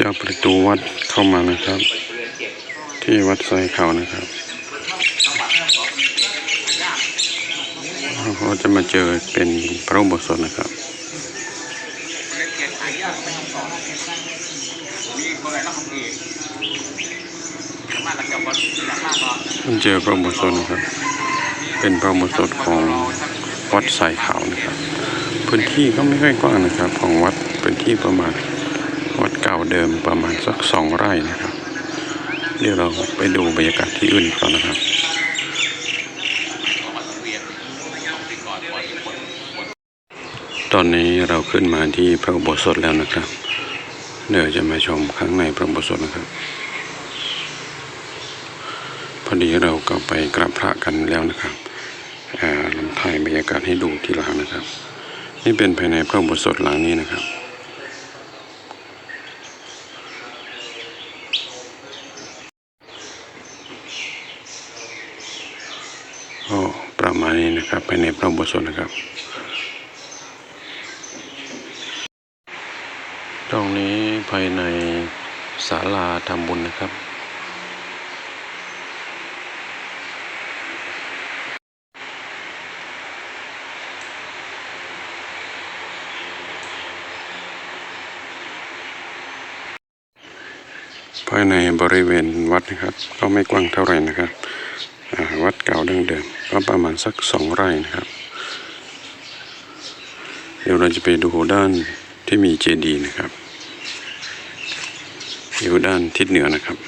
จ้าประตูวัดเข้ามานะครับ ที่วัดไซเขานะครับเราจะมาเจอเป็นพระโบสถนะครับเจอพระโบสถนะครับ เป็นพระโบสถของวัดสายขาวนะครับ พื้นที่ก็ไม่ค่อยกว้างนะครับ ของวัดพื้นที่ประมาณ เก่าเดิมประมาณสักสองไร่นะครับ เดี๋ยวเราไปดูบรรยากาศที่อื่นก่อนนะครับตอนนี้เราขึ้นมาที่พระอุโบสถแล้วนะครับ เดี๋ยวจะมาชมข้างในพระอุโบสถนะครับ พอดีเราก็ไปกราบพระกันแล้วนะครับลำถ่ายบรรยากาศให้ดูทีหลังนะครับ นี่เป็นภายในพระอุโบสถหลังนี้นะครับ ก็ประมาณนี้นะครับภายในพระอุโบสถนะครับ ตรงนี้ภายในศาลาทำบุญนะครับ ภายในบริเวณวัดนะครับ ก็ไม่กว้างเท่าไหร่นะครับ วัดเก่าดั้งเดิมก็ประมาณสักสองไร่นะครับ เดี๋ยวเราจะไปดูด้านที่มีเจดีย์นะครับ อยู่ด้านทิศเหนือนะครับ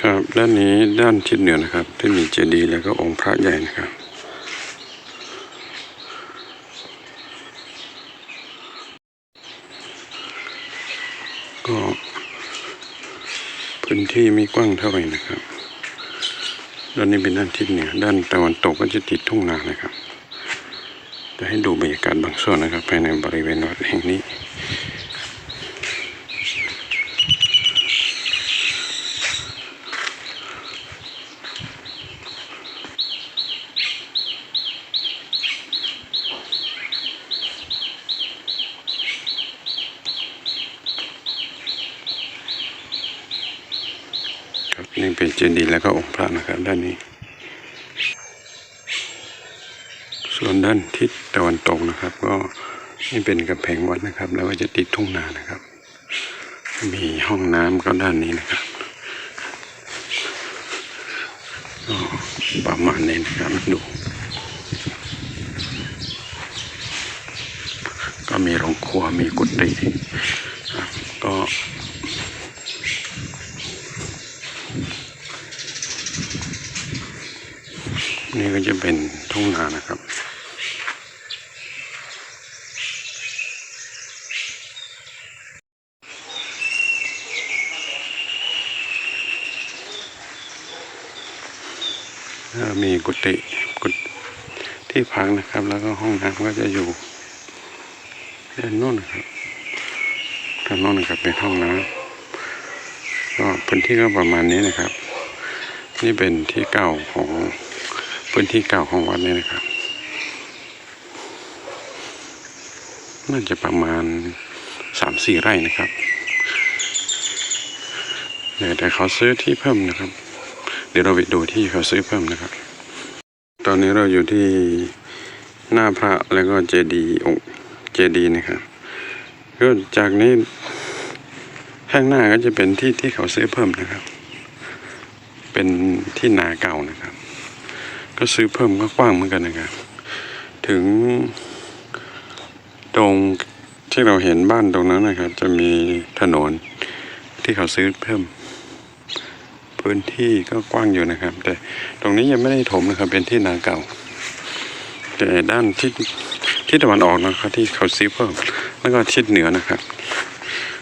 ครับด้านนี้ด้านทิศเหนือนะครับ ที่มีเจดีย์แล้วก็องค์พระใหญ่นะครับ ก็พื้น ที่ไม่กว้างเท่าไหร่นะครับ ด้านนี้เป็นด้านทิศเหนือ ด้านตะวันตกก็จะติดทุ่งนานะครับ จะให้ดูบรรยากาศบางส่วนนะครับภายในบริเวณวัดแห่งนี้ นี่เป็นเจดีย์แล้วก็องค์พระนะครับด้านนี้ ส่วนด้านทิศตะวันตกนะครับ ก็นี่เป็นกำแพงวัดนะครับ แล้วก็จะติดทุ่งนานะครับ มีห้องน้ำก็ด้านนี้นะครับประมาณนี้นะครับดูก็มีโรงครัวมีกุฏิก็ นี่ก็จะเป็นทุ่งนานะครับ มีกุฏิกุฏิที่พักนะครับ แล้วก็ห้องน้ำก็จะอยู่ด้านโน้นนะครับด้านโน้นนะครับเป็นห้องน้ำก็พื้นที่ก็ประมาณนี้นะครับ นี่เป็นที่เก่าของ พื้นที่เก่าของวัดนี่นะครับ น่าจะประมาณสามสี่ไร่นะครับเดี๋ยวแต่เขาซื้อที่เพิ่มนะครับ เดี๋ยวเราไปดูที่เขาซื้อเพิ่มนะครับ ตอนนี้เราอยู่ที่หน้าพระแล้วก็เจดีย์องค์เจดีย์นะครับก็จากนี้ข้างหน้าก็จะเป็นที่ที่เขาซื้อเพิ่มนะครับ เป็นที่นาเก่านะครับ ก็ซื้อเพิ่มก็กว้างเหมือนกันนะครับ ถึงตรงที่เราเห็นบ้านตรงนั้นนะครับ จะมีถนนที่เขาซื้อเพิ่ม พื้นที่ก็กว้างอยู่นะครับ แต่ตรงนี้ยังไม่ได้ถมนะครับ เป็นที่นาเก่า แต่ด้านที่ที่ตะวันออกนะครับ ที่เขาซื้อเพิ่ม แล้วก็ทิศเหนือนะครับ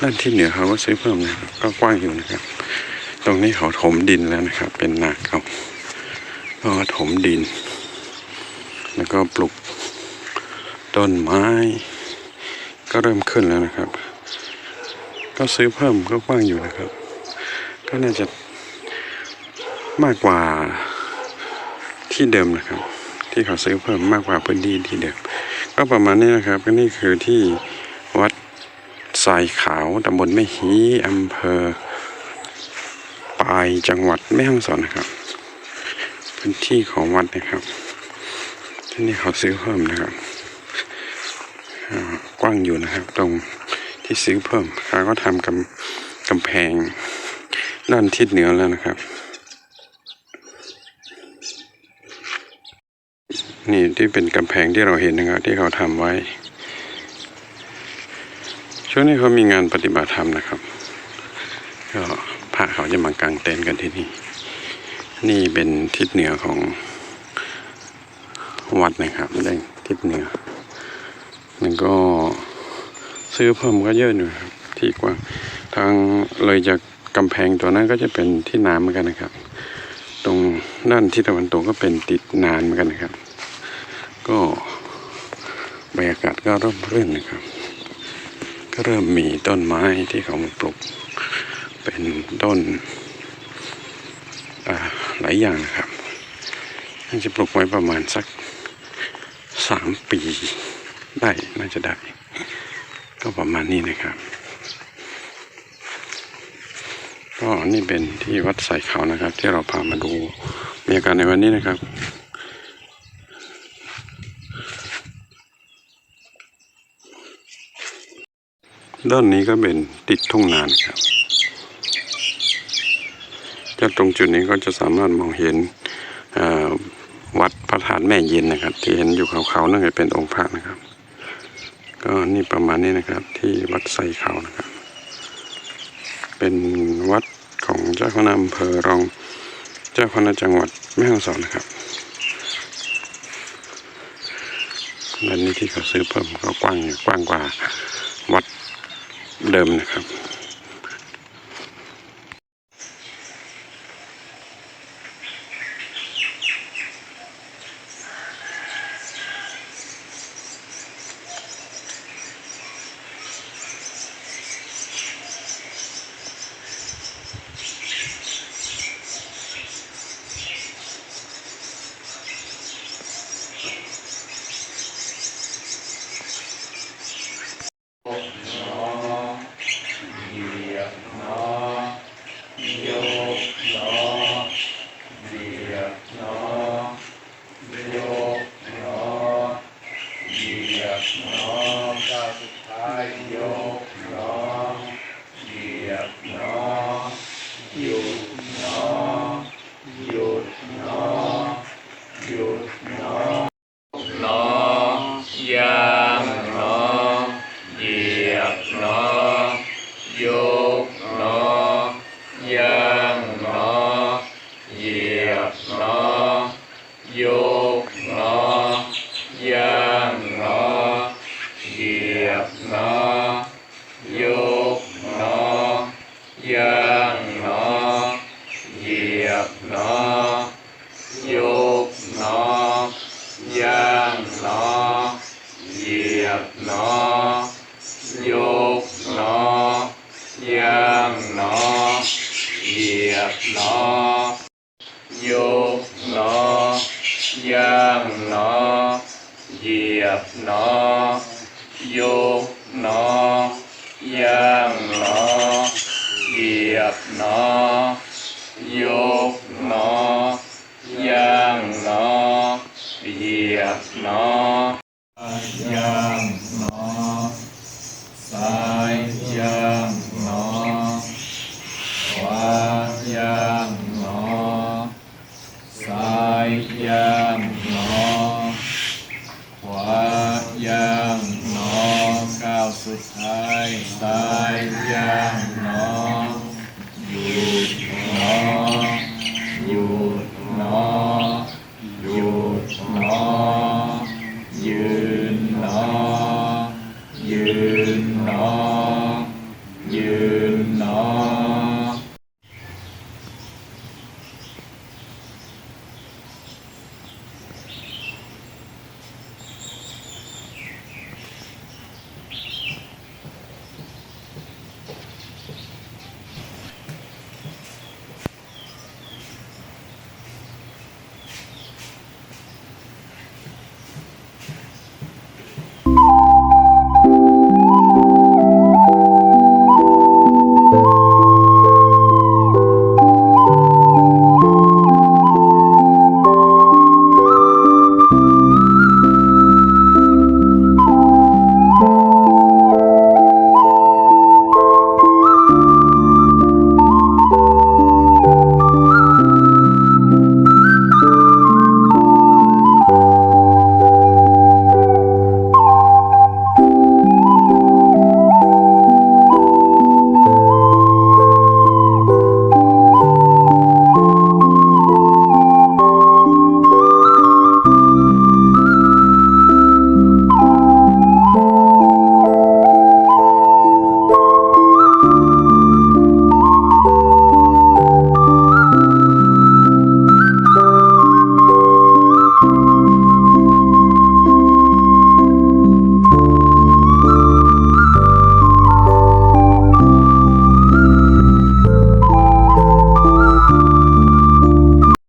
ด้านทิศเหนือเขาก็ซื้อเพิ่มนะครับก็กว้างอยู่นะครับ ตรงนี้เขาถมดินแล้วนะครับ เป็นนาเก่า ถมดิน แล้วก็ปลูกต้นไม้ ก็เริ่มขึ้นแล้วนะครับ ก็ซื้อเพิ่มก็กว้างอยู่นะครับ ก็น่าจะมากกว่าที่เดิมนะครับ ที่เขาซื้อเพิ่มมากกว่าพื้นที่ที่เดิม ก็ประมาณนี้นะครับก็นี่คือที่วัดไซทรายขาวตำบลแม่ฮีอำเภอปายจังหวัดแม่ฮ่องสอนนะครับ พื้นที่ของวัดนะครับ ที่นี่เขาซื้อเพิ่มนะครับกว้างอยู่นะครับ ตรงที่ซื้อเพิ่มเขาก็ทำกำกำแพงด้านทิศเหนือแล้วนะครับ นี่ที่เป็นกำแพงที่เราเห็นนะครับ ที่เขาทำไว้ ช่วงนี้เขามีงานปฏิบัติธรรมนะครับ ก็พระเขาจะมากางเต็นท์กันที่นี่ นี่เป็นทิศเหนือของวัดนะครับได้ทิศเหนือ มันก็ซื้อเพิ่มก็เยอะอยู่ครับที่กว้างทางเลยจากกำแพงตัวนั้นก็จะเป็นที่น้ำเหมือนกันนะครับ ตรงด้านทิศตะวันตกก็เป็นติดนานเหมือนกันนะครับ ก็บรรยากาศก็ร่มรื่นนะครับ ก็เริ่มมีต้นไม้ที่เขามาปลูกเป็นต้นอ่า หลายอย่างนะครับน่าจะปลูกไว้ประมาณสักสามปีได้น่าจะได้ ก็ประมาณนี้นะครับ ก็นี่เป็นที่วัดสายเขานะครับ ที่เราพามาดูบรรยากาศในวันนี้นะครับด้านนี้ก็เป็นติดทุ่งนานครับ จาตรงจุดนี้ก็จะสามารถมองเห็นวัดพระธาตุแม่เย็นนะครับ ที่เห็นอยู่เขาๆนั่นก็เป็นองค์พระนะครับ ก็นี่ประมาณนี้นะครับที่วัดไซเขานะครับ เป็นวัดของเจ้าคณะอำเภอรองเจ้าคณะจังหวัดแม่ฮ่องสอนนะครับด้านนี้ที่เขาซื้อเพิ่มก็กว้างอยู่กว้างกว่าวัดเดิมนะครับ ก้าวสุดท้ายยกหนอเหยียบหนอหยุดหนอหยุดหนอหยุดหนอหนอย่างหนอเหยียบหนอยกหนอย่างหนอเหยียบหนอยกหนอย่างหนอ เหยียบหนอยกหนอย่างหนอเห ยียบหนอยกหนอย่างหนอเหยียบหนอยกหนอย่างหนอเหยียบหนอยกหนอย่างหนอเหยียบหนอยกหนอย่างหนอเหยียบหนอ ยกหนอย่างหนอเหยียบหนอย่าง